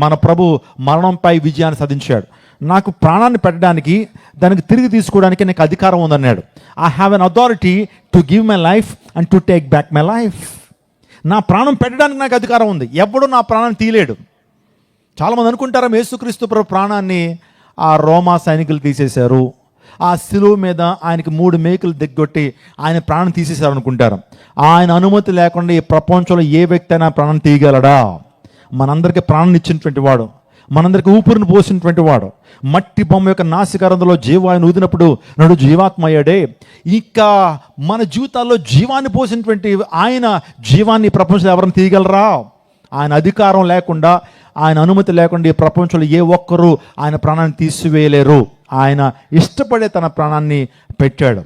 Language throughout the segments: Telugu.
మన ప్రభు మరణంపై విజయాన్ని సాధించాడు. నాకు ప్రాణాన్ని పెట్టడానికి దానికి తిరిగి తీసుకోవడానికి నాకు అధికారం ఉందన్నాడు. I have an authority to give my life and to take back my life నా ప్రాణం పెట్టడానికి నాకు అధికారం ఉంది. ఎవడు నా ప్రాణాన్ని తీయలేడు. చాలామంది అనుకుంటారా యేసుక్రీస్తు ప్రభు ప్రాణాన్ని ఆ రోమా సైనికులు తీసేశారు. ఆ శిలువు మీద ఆయనకి మూడు మేకులు దిగ్గొట్టి ఆయన ప్రాణం తీసేశారు అనుకుంటారు ఆయన అనుమతి లేకుండా ఈ ప్రపంచంలో ఏ వ్యక్తి అయినా ప్రాణం తీయగలడా? మనందరికీ ప్రాణం ఇచ్చినటువంటి వాడు. మనందరికి ఊపిరిని పోసినటువంటి వాడు. మట్టి బొమ్మ యొక్క నాసికారంలో జీవాన్ని ఊదినప్పుడు నడు జీవాత్మ అయ్యాడే. ఇంకా మన జీవితాల్లో జీవాన్ని పోసినటువంటి ఆయన జీవాన్ని ప్రపంచంలో ఎవరిని తీయగలరా? ఆయన అధికారం లేకుండా ఆయన అనుమతి లేకుండా ఈ ప్రపంచంలో ఏ ఒక్కరూ ఆయన ప్రాణాన్ని తీసివేయలేరు. ఆయన ఇష్టపడే తన ప్రాణాన్ని పెట్టాడు.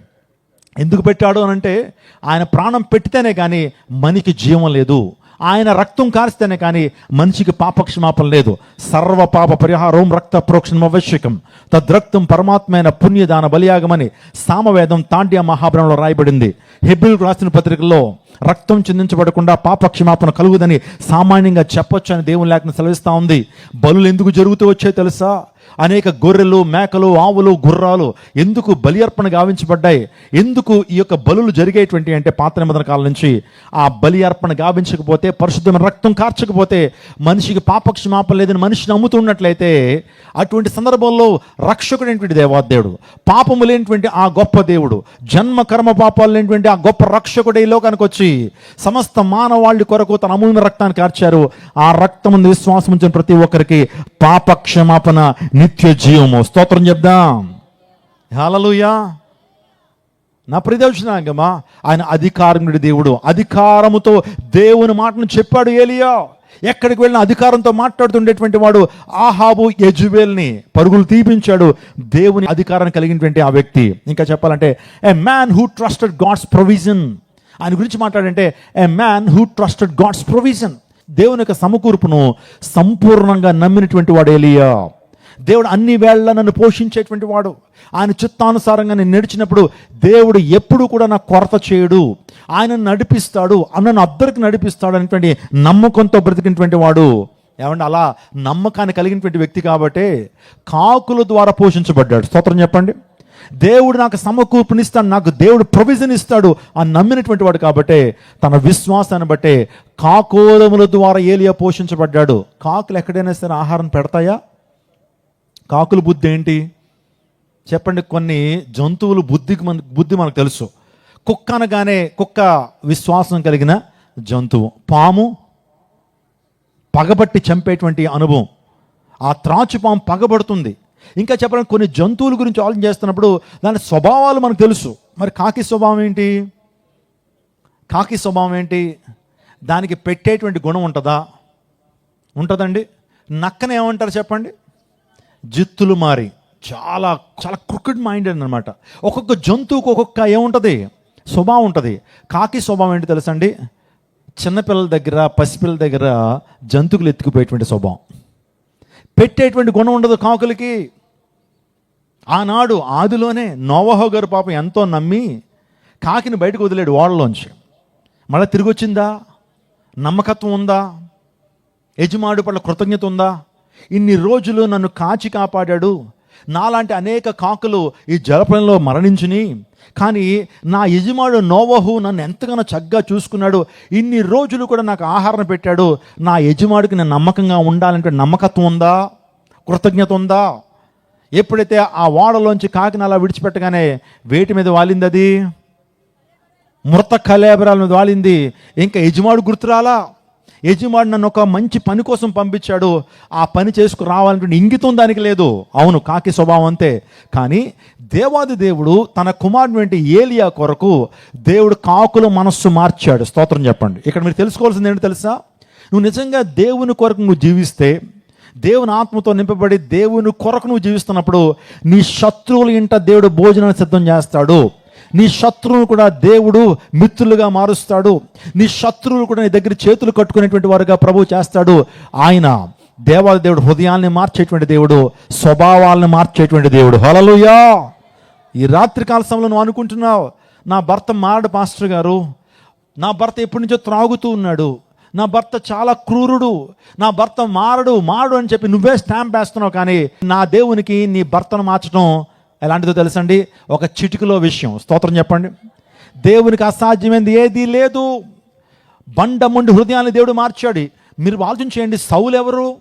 ఎందుకు పెట్టాడు అని అంటే ఆయన ప్రాణం పెట్టితేనే కానీ మనికి జీవం లేదు. ఆయన రక్తం కారిస్తేనే కానీ మనిషికి పాపక్షమాపణ లేదు. సర్వ పాప పరిహారం రక్త ప్రోక్షణం ఆవశ్యకం తద్రక్తం పరమాత్మైన పుణ్యదాన బలియాగమని సామవేదం తాండ్య మహాభరణంలో రాయబడింది. హెబిల్ రాసిన పత్రికల్లో రక్తం చిందించబడకుండా పాప క్షమాపణ కలుగుదని సామాన్యంగా చెప్పొచ్చు అని దేవుని లేఖను సెలవిస్తూ ఉంది. బలులు ఎందుకు జరుగుతూ వచ్చాయో తెలుసా? అనేక గొర్రెలు మేకలు ఆవులు గుర్రాలు ఎందుకు బలి అర్పణ గావించబడ్డాయి? ఎందుకు ఈ యొక్క బలులు జరిగేటువంటి అంటే పాత నిబంధన కాలం నుంచి ఆ బలి అర్పణ గావించకపోతే పరిశుద్ధమైన రక్తం కార్చకపోతే మనిషికి పాపక్షమాపణ లేదని మనిషిని అమ్ముతున్నట్లయితే అటువంటి సందర్భంలో రక్షకుడైనటువంటి దేవాదేవుడు పాపము లేనిటువంటి ఆ గొప్ప దేవుడు జన్మ కర్మ పాపాలు లేనిటువంటి ఆ గొప్ప రక్షకుడే ఈ లోకానికి వచ్చి సమస్త మానవాళి కొరకు తన అమూల్య రక్తాన్ని కార్చారు. ఆ రక్తం విశ్వాసం ఉంచిన ప్రతి ఒక్కరికి పాప క్షమాపణ నిత్య జీవము స్తోత్రం చెప్దాం. హలలుయా నా ప్రియదర్శనాంగమా ఆయన అధికారముడి దేవుడు అధికారముతో దేవుని మాటను చెప్పాడు ఏలియా. ఎక్కడికి వెళ్ళిన అధికారంతో మాట్లాడుతుండేటువంటి వాడు ఆహాబు యజువేల్ని పరుగులు తీపించాడు. దేవుని అధికారాన్ని కలిగినటువంటి ఆ వ్యక్తి. ఇంకా చెప్పాలంటే a man who trusted God's provision ఆయన గురించి మాట్లాడంటే a man who trusted God's provision దేవుని యొక్క సమకూర్పును సంపూర్ణంగా నమ్మినటువంటి వాడు ఏలియా. దేవుడు అన్ని వేళ నన్ను పోషించేటువంటి వాడు. ఆయన చిత్తానుసారంగా నేను నడిచినప్పుడు దేవుడు ఎప్పుడు కూడా నా కొరత చేయడు. ఆయన నడిపిస్తాడు. అన్నను అద్దరికి నడిపిస్తాడు అనేటువంటి నమ్మకంతో బ్రతికినటువంటి వాడు. ఏమంటే అలా నమ్మకాన్ని కలిగినటువంటి వ్యక్తి కాబట్టే కాకుల ద్వారా పోషించబడ్డాడు. స్తోత్రం చెప్పండి. దేవుడు నాకు సమకూర్పునిస్తాడు నాకు దేవుడు ప్రొవిజన్ ఇస్తాడు అని నమ్మినటువంటి వాడు కాబట్టి తన విశ్వాసాన్ని బట్టే కాకోలముల ద్వారా ఏలియా పోషించబడ్డాడు. కాకులు ఎక్కడైనా సరే ఆహారం పెడతాయా? కాకుల బుద్ధి ఏంటి? చెప్పండి కొన్ని జంతువులు బుద్ధికి మన బుద్ధి మనకు తెలుసు. కుక్క అనగానే కుక్క విశ్వాసం కలిగిన జంతువు. పాము పగబట్టి చంపేటువంటి అనుభవం. ఆ త్రాచు పాము పగబడుతుంది. ఇంకా చెప్పడానికి కొన్ని జంతువుల గురించి ఆలోచన చేస్తున్నప్పుడు దాని స్వభావాలు మనకు తెలుసు. మరి కాకి స్వభావం ఏంటి? కాకి స్వభావం ఏంటి? దానికి పెట్టేటువంటి గుణం ఉంటుందా? ఉంటుందండి. నక్కన ఏమంటారు చెప్పండి? జిత్తులు మారి చాలా చాలా క్రికెట్ మైండ్ అనమాట ఒక్కొక్క జంతువుకు ఒక్కొక్క ఏముంటుంది? స్వభావం ఉంటుంది. కాకి స్వభావం ఏంటి తెలుసండి? చిన్నపిల్లల దగ్గర పసిపిల్లల దగ్గర జంతువులు ఎత్తుకుపోయేటువంటి స్వభావం. పెట్టేటువంటి గుణం ఉండదు కాకులకి. ఆనాడు ఆదిలోనే నోవహో గారు పాపం ఎంతో నమ్మి కాకిని బయటకు వదిలేడు ఓడలోంచి. మళ్ళీ తిరిగి వచ్చిందా నమ్మకత్వం ఉందా? యజమాడు పట్ల కృతజ్ఞత ఉందా? ఇన్ని రోజులు నన్ను కాచి కాపాడాడు. నాలాంటి అనేక కాకులు ఈ జలపంలో మరణించుని కానీ నా యజమాడు నోవహు నన్ను ఎంతగానో చక్కగా చూసుకున్నాడు. ఇన్ని రోజులు కూడా నాకు ఆహారం పెట్టాడు. నా యజమాడికి నేను నమ్మకంగా ఉండాలంటే నమ్మకత్వం ఉందా? కృతజ్ఞత ఉందా? ఎప్పుడైతే ఆ ఓడలోంచి కాకిని అలా విడిచిపెట్టగానే వేటి మీద వాలింది అది? మృత కలేబరాల మీద వాలింది. ఇంకా యజమాడు గుర్తురాలా? యజమాడు నన్ను ఒక మంచి పని కోసం పంపించాడు. ఆ పని చేసుకు రావాలంటే ఇంగితం దానికి లేదు. అవును కాకి స్వభావం అంతే. కానీ దేవాది దేవుడు తన కుమారుడు వంటి ఏలియా కొరకు దేవుడు కాకుల మనస్సు మార్చాడు. స్తోత్రం చెప్పండి. ఇక్కడ మీరు తెలుసుకోవాల్సింది ఏంటి తెలుసా? నువ్వు నిజంగా దేవుని కొరకు నువ్వు జీవిస్తే దేవుని ఆత్మతో నింపబడి దేవుని కొరకు నువ్వు జీవిస్తున్నప్పుడు నీ శత్రువుల ఇంట దేవుడు భోజనాన్ని సిద్ధం చేస్తాడు. నీ శత్రువును కూడా దేవుడు మిత్రులుగా మారుస్తాడు. నీ శత్రువులు కూడా నీ దగ్గర చేతులు కట్టుకునేటువంటి వారుగా ప్రభు చేస్తాడు. ఆయన దేవాల దేవుడు హృదయాల్ని మార్చేటువంటి దేవుడు స్వభావాలను మార్చేటువంటి దేవుడు. హలలుయా ఈ రాత్రి కాల సమయంలో నువ్వు అనుకుంటున్నావు నా భర్త మారడు పాస్టర్ గారు. నా భర్త ఎప్పటి నుంచో త్రాగుతూ ఉన్నాడు. నా భర్త చాలా క్రూరుడు. నా భర్త మారడు మారడు అని చెప్పి నువ్వే స్టాంప్ వేస్తున్నావు కానీ నా దేవునికి నీ భర్తను మార్చడం ఎలాంటిదో తెలుసండి? ఒక చిటికలో విషయం. స్తోత్రం చెప్పండి. దేవునికి అసాధ్యమైంది ఏదీ లేదు. బండముండి హృదయాన్ని దేవుడు మార్చాడు. మీరు ఆలోచించేయండి సౌలు ఎవరు?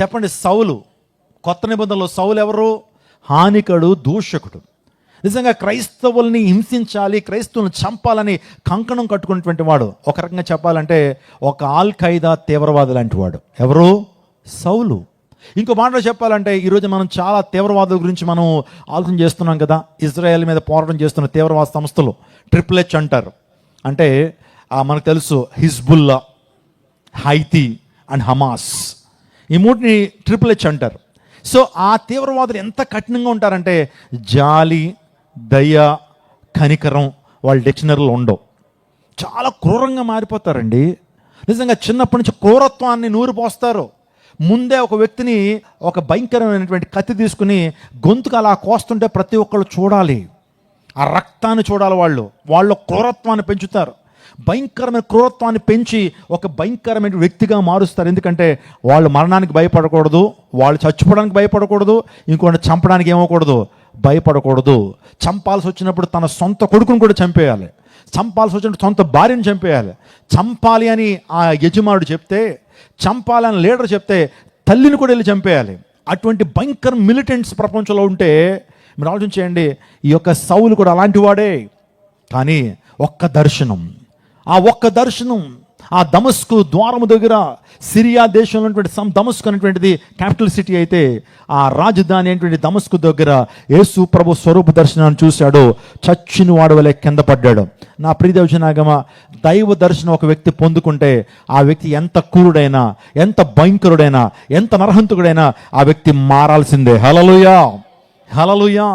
చెప్పండి సౌలు. కొత్త నిబంధనలో సౌలు ఎవరు? హానికడు దూషకుడు. నిజంగా క్రైస్తవుల్ని హింసించాలి క్రైస్తవులను చంపాలని కంకణం కట్టుకున్నటువంటి వాడు. ఒక రకంగా చెప్పాలంటే ఒక ఆల్ ఖైదా తీవ్రవాది లాంటి వాడు. ఎవరు? సౌలు. ఇంకో మాటలో చెప్పాలంటే ఈరోజు మనం చాలా తీవ్రవాదుల గురించి మనం ఆలోచన చేస్తున్నాం కదా. ఇజ్రాయెల్ మీద పోరాటం చేస్తున్న తీవ్రవాద సంస్థలు ట్రిపుల్ హెచ్ అంటారు. అంటే మనకు తెలుసు హిజ్బుల్లా హైతీ అండ్ హమాస్. ఈ మూటిని ట్రిపుల్ హెచ్ అంటారు. సో ఆ తీవ్రవాదులు ఎంత కఠినంగా ఉంటారంటే జాలి దయ కనికరం వాళ్ళ డిక్షనరీలో ఉండవు. చాలా క్రూరంగా మారిపోతారండి. నిజంగా చిన్నప్పటి నుంచి క్రూరత్వాన్ని నూరు పోస్తారు ముందే ఒక వ్యక్తిని ఒక భయంకరమైనటువంటి కత్తి తీసుకుని గొంతుకు అలా కోస్తుంటే ప్రతి ఒక్కళ్ళు చూడాలి. ఆ రక్తాన్ని చూడాలి వాళ్ళు. వాళ్ళు క్రూరత్వాన్ని పెంచుతారు. భయంకరమైన క్రూరత్వాన్ని పెంచి ఒక భయంకరమైన వ్యక్తిగా మారుస్తారు. ఎందుకంటే వాళ్ళు మరణానికి భయపడకూడదు వాళ్ళు చచ్చిపోవడానికి భయపడకూడదు ఇంకోటి చంపడానికి ఏమవకూడదు భయపడకూడదు. చంపాల్సి వచ్చినప్పుడు తన సొంత కొడుకును కూడా చంపేయాలి. చంపాల్సి వచ్చినప్పుడు సొంత భార్యను చంపేయాలి. చంపాలి అని ఆ యజమానుడు చెప్తే చంపాలని లీడర్ చెప్తే తల్లిని కూడా వెళ్ళి చంపేయాలి. అటువంటి భయంకర మిలిటెంట్స్ ప్రపంచంలో ఉంటే మీరు ఆలోచించేయండి ఈ యొక్క సౌలు కూడా అలాంటి వాడే. కానీ ఒక్క దర్శనం ఆ ఒక్క దర్శనం ఆ దమస్కు ద్వారము దగ్గర సిరియా దేశంలో ఉన్నటువంటి సమ్ దమస్కు అనేటువంటిది క్యాపిటల్ సిటీ అయితే ఆ రాజధాని అనేటువంటి దమస్కు దగ్గర యేసు ప్రభు స్వరూప దర్శనాన్ని చూశాడు. చచ్చిన వాడు వలె కింద పడ్డాడు. నా ప్రియదర్శనాగమ దైవ దర్శనం ఒక వ్యక్తి పొందుకుంటే ఆ వ్యక్తి ఎంత క్రూరుడైనా ఎంత భయంకరుడైనా ఎంత నరహంతుకుడైనా ఆ వ్యక్తి మారాల్సిందే. హలలుయా హలలుయా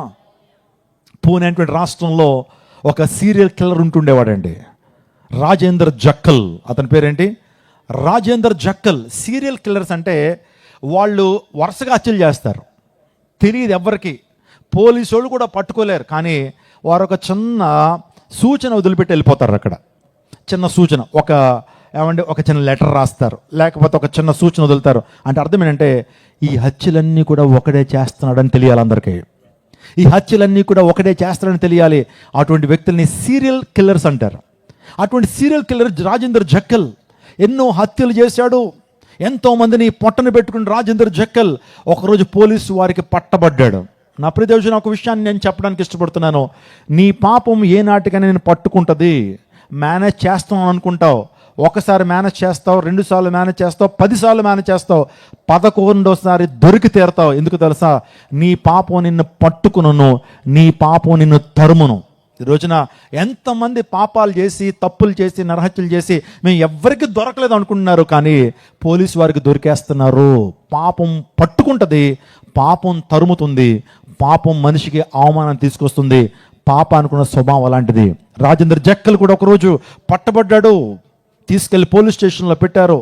పూణే అనేటువంటి రాష్ట్రంలో ఒక సీరియల్ కిల్లర్ ఉంటుండేవాడండి. రాజేందర్ జక్కల్. అతని పేరేంటి? రాజేందర్ జక్కల్ సీరియల్ కిల్లర్స్ అంటే వాళ్ళు వరుసగా హత్యలు చేస్తారు. తెలియదు ఎవరికి పోలీసు వాళ్ళు కూడా పట్టుకోలేరు కానీ వారు ఒక చిన్న సూచన వదిలిపెట్టి వెళ్ళిపోతారు అక్కడ. చిన్న సూచన. ఒక ఏమంటే ఒక చిన్న లెటర్ రాస్తారు. లేకపోతే ఒక చిన్న సూచన వదులుతారు. అంటే అర్థం ఏంటంటే ఈ హత్యలన్నీ కూడా ఒకడే చేస్తున్నాడని తెలియాలి అందరికీ. ఈ హత్యలన్నీ కూడా ఒకటే చేస్తారని తెలియాలి. అటువంటి వ్యక్తుల్ని సీరియల్ కిల్లర్స్ అంటారు. అటువంటి సీరియల్ కిల్లర్ రాజేందర్ జక్కల్ ఎన్నో హత్యలు చేశాడు. ఎంతోమందిని పొట్టను పెట్టుకుని రాజేందర్ జక్కల్ ఒకరోజు పోలీసు వారికి పట్టబడ్డాడు. నా ప్రదేశం ఒక విషయాన్ని నేను చెప్పడానికి ఇష్టపడుతున్నాను. నీ పాపం ఏ నాటికైనా నేను పట్టుకుంటుంది. మేనేజ్ చేస్తాం అనుకుంటావు. ఒకసారి మేనేజ్ చేస్తావు రెండు సార్లు మేనేజ్ చేస్తావు పదిసార్లు మేనేజ్ చేస్తావు పదకొండోసారి దొరికి తీరతావు. ఎందుకు తెలుసా? నీ పాపం నిన్ను పట్టుకును నీ పాపం నిన్ను తరుమును. ఈ రోజున ఎంతమంది పాపాలు చేసి తప్పులు చేసి నరహత్యలు చేసి మేము ఎవ్వరికి దొరకలేదు అనుకుంటున్నారు కానీ పోలీసు వారికి దొరికేస్తున్నారు. పాపం పట్టుకుంటుంది పాపం తరుముతుంది పాపం మనిషికి అవమానం తీసుకొస్తుంది పాప అనుకున్న స్వభావం అలాంటిది. రాజేంద్ర జక్కలు కూడా ఒకరోజు పట్టబడ్డాడు తీసుకెళ్ళి పోలీస్ స్టేషన్లో పెట్టారు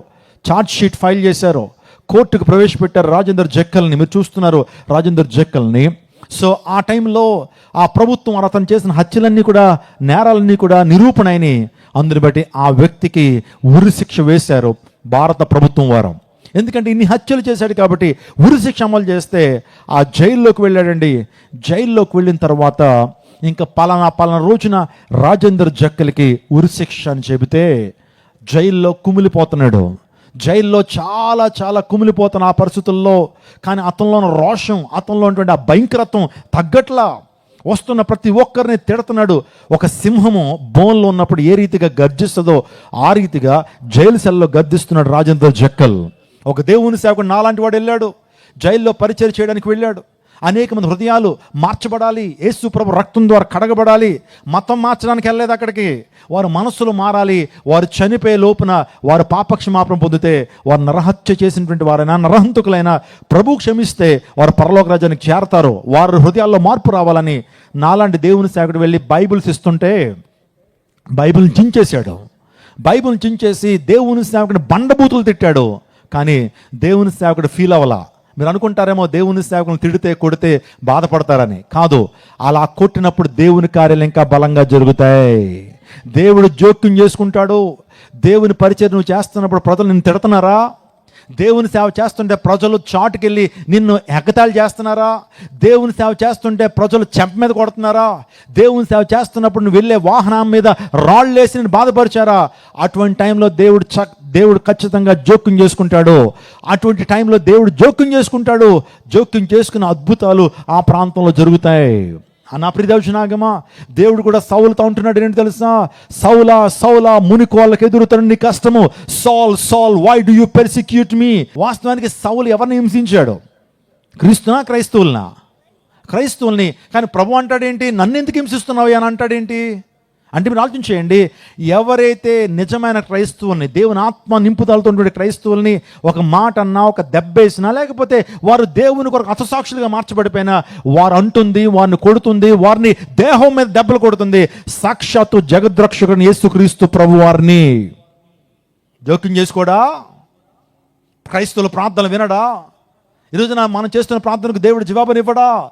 ఛార్జ్ షీట్ ఫైల్ చేశారు కోర్టుకు ప్రవేశపెట్టారు రాజేందర్ జక్కల్ని. మీరు చూస్తున్నారు రాజేందర్ జక్కల్ని. సో ఆ టైంలో ఆ ప్రభుత్వం వారు అతను చేసిన హత్యలన్నీ కూడా నేరాలన్నీ కూడా నిరూపణ అయినాయి అందుని బట్టి ఆ వ్యక్తికి ఉరిశిక్ష వేశారు భారత ప్రభుత్వం వారు. ఎందుకంటే ఇన్ని హత్యలు చేశాడు కాబట్టి ఉరిశిక్ష అమలు చేస్తే ఆ జైల్లోకి వెళ్ళాడండి. జైల్లోకి వెళ్ళిన తర్వాత ఇంకా పలానా పలానా రోజున రాజేందర్ జక్కలకి ఉరిశిక్ష అని చెబితే జైల్లో కుమిలిపోతున్నాడు. జైల్లో చాలా చాలా కుమిలిపోతున్న ఆ పరిస్థితుల్లో కానీ అతనిలో ఉన్న రోషం అతనిలో ఉన్నటువంటి ఆ భయంకరత్వం తగ్గట్లా వస్తున్న ప్రతి ఒక్కరిని తిడుతున్నాడు. ఒక సింహము బోన్లో ఉన్నప్పుడు ఏ రీతిగా గర్జిస్తుందో ఆ రీతిగా జైలు సెల్లో గర్దిస్తున్నాడు రాజేంద్ర జక్కల్. ఒక దేవుని సేవకుడు నాలాంటి వాడు వెళ్ళాడు. జైల్లో పరిచయం చేయడానికి వెళ్ళాడు. అనేక మంది హృదయాలు మార్చబడాలి. యేసు ప్రభు రక్తం ద్వారా కడగబడాలి. మతం మార్చడానికి వెళ్ళలేదు అక్కడికి. వారు మనస్సులు మారాలి. వారు చనిపోయే లోపున వారు పాపక్షమాపణం పొందితే వారు నరహత్య చేసినటువంటి వారైనా నరహంతుకులైనా ప్రభు క్షమిస్తే వారు పరలోక రాజ్యానికి చేరతారు. వారి హృదయాల్లో మార్పు రావాలని నాలాంటి దేవుని సేవకుడు వెళ్ళి బైబిల్స్ ఇస్తుంటే బైబిల్ చించేశాడు. బైబిల్ చించేసి దేవుని సేవకుని బండబూతులు తిట్టాడు. కానీ దేవుని సేవకుడు ఫీల్ అవ్వలా. మీరు అనుకుంటారేమో దేవుని సేవకులను తిడితే కొడితే బాధపడతారని. కాదు అలా కొట్టినప్పుడు దేవుని కార్యాలు ఇంకా బలంగా జరుగుతాయి. దేవుడు జోక్యం చేసుకుంటాడు. దేవుని పరిచయం నువ్వు చేస్తున్నప్పుడు ప్రజలు నిన్ను తిడుతున్నారా? దేవుని సేవ చేస్తుంటే ప్రజలు చాటుకెళ్ళి నిన్ను ఎగతాళి చేస్తున్నారా? దేవుని సేవ చేస్తుంటే ప్రజలు చెంప మీద కొడుతున్నారా? దేవుని సేవ చేస్తున్నప్పుడు నువ్వు వెళ్ళే వాహనం మీద రాళ్ళు వేసి నేను బాధపరిచారా? అటువంటి టైంలో దేవుడు చక్ దేవుడు ఖచ్చితంగా జోక్యం చేసుకుంటాడు. అటువంటి టైంలో దేవుడు జోక్యం చేసుకుంటాడు. జోక్యం చేసుకున్న అద్భుతాలు ఆ ప్రాంతంలో జరుగుతాయి. అనా ప్రిదర్శనాగమా దేవుడు కూడా సౌలుతో ఉంటున్నాడు ఏంటి తెలుసా? సౌలా సౌలా మునికోళ్ళకి ఎదురుతాడు నీ కష్టము. Saul Saul why do you persecute me వాస్తవానికి సౌలు ఎవరిని హింసించాడు? క్రీస్తునా క్రైస్తవులనా? క్రైస్తవుల్ని. కానీ ప్రభు అంటాడేంటి? నన్ను ఎందుకు హింసిస్తున్నావు అని అంటాడేంటి? అంటే మీరు ఆలోచించేయండి ఎవరైతే నిజమైన క్రైస్తవుల్ని దేవుని ఆత్మ నింపుదలతో ఉండే క్రైస్తవుల్ని ఒక మాట అన్నా ఒక దెబ్బేసినా లేకపోతే వారు దేవుని కొరకు అససాక్షులుగా మార్చబడిపోయినా వారు అంటుంది వారిని కొడుతుంది వారిని దేహం మీద దెబ్బలు కొడుతుంది. సాక్షాత్తు జగద్రక్షకుని యేసుక్రీస్తు ప్రభు వారిని. జోక్యం చేసుకోడా? క్రైస్తవుల ప్రార్థనలు వినడా? ఈరోజున మనం చేస్తున్న ప్రార్థనకు దేవుడు జవాబునివ్వడా?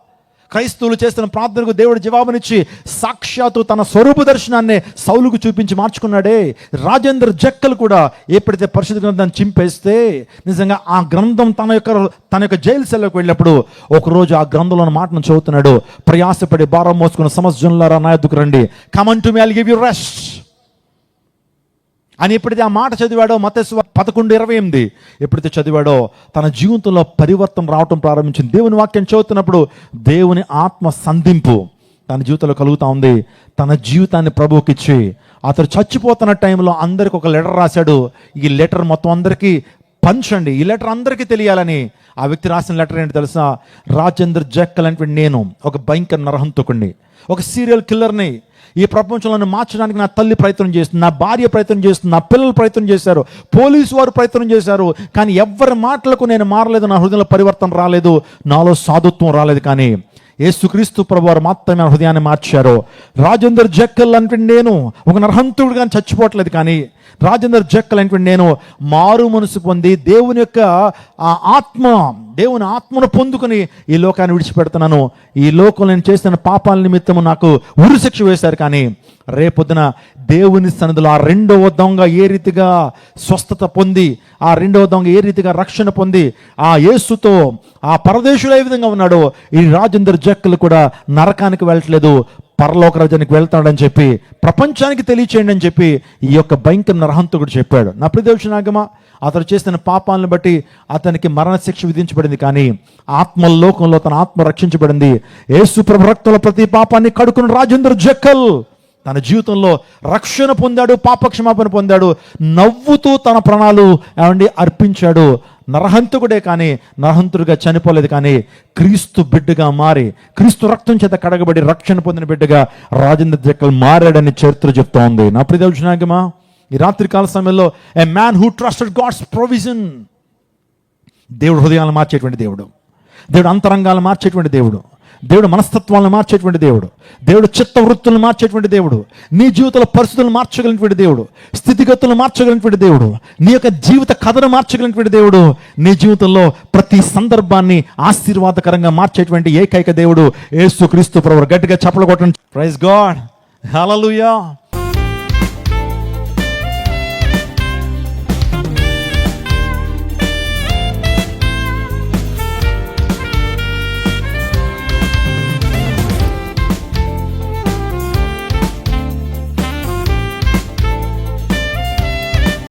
క్రైస్తవులు చేస్తున్న ప్రార్థనకు దేవుడు జవాబునిచ్చి సాక్షాత్తు తన స్వరూప దర్శనాన్ని సౌలుకు చూపించి మార్చుకున్నాడే. రాజేంద్ర జక్కలు కూడా ఎప్పుడైతే పరిశుద్ధ గ్రంథాన్ని చింపేస్తే నిజంగా ఆ గ్రంథం తన యొక్క తన యొక్క జైలు సెల్లోకి వెళ్ళినప్పుడు ఒకరోజు ఆ గ్రంథంలో మాటను చదువుతున్నాడు. ప్రయాసపడి భారం మోసుకున్న సమస్యలారా నా ఎద్దుకు రండి. Come on to me I give you rest అని ఎప్పుడైతే ఆ మాట చదివాడో మతస్వ పదకొండు ఇరవై ఎనిమిది ఎప్పుడైతే చదివాడో తన జీవితంలో పరివర్తన రావటం ప్రారంభించింది. దేవుని వాక్యం చదువుతున్నప్పుడు దేవుని ఆత్మ సంధింపు తన జీవితంలో కలుగుతూ ఉంది. తన జీవితాన్ని ప్రభువుకి ఇచ్చి అతను చచ్చిపోతున్న టైంలో అందరికి ఒక లెటర్ రాశాడు. ఈ లెటర్ మొత్తం అందరికీ పంచండి. ఈ లెటర్ అందరికీ తెలియాలని ఆ వ్యక్తి రాసిన లెటర్ ఏంటి తెలుసా? రాజేంద్ర జక్కల్ అంటే నేను ఒక భయంకర నరహంతకుణ్ణి. ఒక సీరియల్ కిల్లర్ని ఈ ప్రపంచంలో మార్చడానికి నా తల్లి ప్రయత్నం చేస్తుంది నా భార్య ప్రయత్నం చేస్తుంది నా పిల్లలు ప్రయత్నం చేశారు పోలీసు వారు ప్రయత్నం చేశారు కానీ ఎవరి మాటలకు నేను మారలేదు నా హృదయంలో పరివర్తన రాలేదు నాలో సాధుత్వం రాలేదు కానీ యేసుక్రీస్తు ప్రభు వారు మాత్రమే నా హృదయాన్ని మార్చారు. రాజేందర్ జక్కల్ అంటే నేను ఒక నరహంతుడు కానీ చచ్చిపోవట్లేదు కానీ రాజేందర్ జక్కల్ అంటే నేను మారు మనసు పొంది దేవుని యొక్క ఆత్మ దేవుని ఆత్మను పొందుకుని ఈ లోకాన్ని విడిచిపెడుతున్నాను. ఈ లోకం నేను చేసిన పాపాల నిమిత్తము నాకు ఉరిశిక్ష వేశారు కానీ రేపొద్దున దేవుని సన్నిధిలో ఆ రెండవ దొంగ ఏ రీతిగా స్వస్థత పొంది ఆ రెండవ దొంగ ఏ రీతిగా రక్షణ పొంది ఆ యేసుతో ఆ పరదేశుడు ఏ విధంగా ఉన్నాడో ఈ రాజేందర్ జక్కులు కూడా నరకానికి వెళ్ళట్లేదు పరలోక రాజ్యానికి వెళ్తాడని చెప్పి ప్రపంచానికి తెలియచేయండి అని చెప్పి ఈ యొక్క భయంకర నరహంతకుడు చెప్పాడు. నా ప్రదేశనాగమా అతడు చేసిన పాపాలను బట్టి అతనికి మరణశిక్ష విధించబడింది కానీ ఆత్మలోకంలో తన ఆత్మ రక్షించబడింది. యేసు ప్రభు ప్రతి పాపాన్ని కడుకున్న రాజేంద్ర జక్కల్ తన జీవితంలో రక్షణ పొందాడు పాపక్షమాపణ పొందాడు నవ్వుతూ తన ప్రాణాలు ఏమండి అర్పించాడు. నరహంతకుడే కానీ నరహంతుడిగా చనిపోలేదు కానీ క్రీస్తు బిడ్డగా మారి క్రీస్తు రక్తం చేత కడగబడి రక్షణ పొందిన బిడ్డగా రాజేంద్ర జక్కల్ మారాడని చరిత్ర చెప్తా ఉంది. నా ప్రియదర్శనాగమా ఈ రాత్రి కాల సమయంలో a man who trusted God's provision దేవుడు హృదయాలను మార్చేటువంటి దేవుడు. దేవుడు అంతరంగాలను మార్చేటువంటి దేవుడు. దేవుడు మనస్తత్వాలను మార్చేటువంటి దేవుడు. దేవుడు చిత్త వృత్తులను మార్చేటువంటి దేవుడు. నీ జీవితంలో పరిస్థితులను మార్చగలిగినటువంటి దేవుడు. స్థితిగతులను మార్చగలిగినటువంటి దేవుడు. నీ యొక్క జీవిత కథను మార్చగలిగినటువంటి దేవుడు. నీ జీవితంలో ప్రతి సందర్భాన్ని ఆశీర్వాదకరంగా మార్చేటువంటి ఏకైక దేవుడు యేసు క్రీస్తు ప్రభు గట్టిగా చెప్పలు కొట్టండి. ప్రైజ్ గాడ్ హల్లెలూయా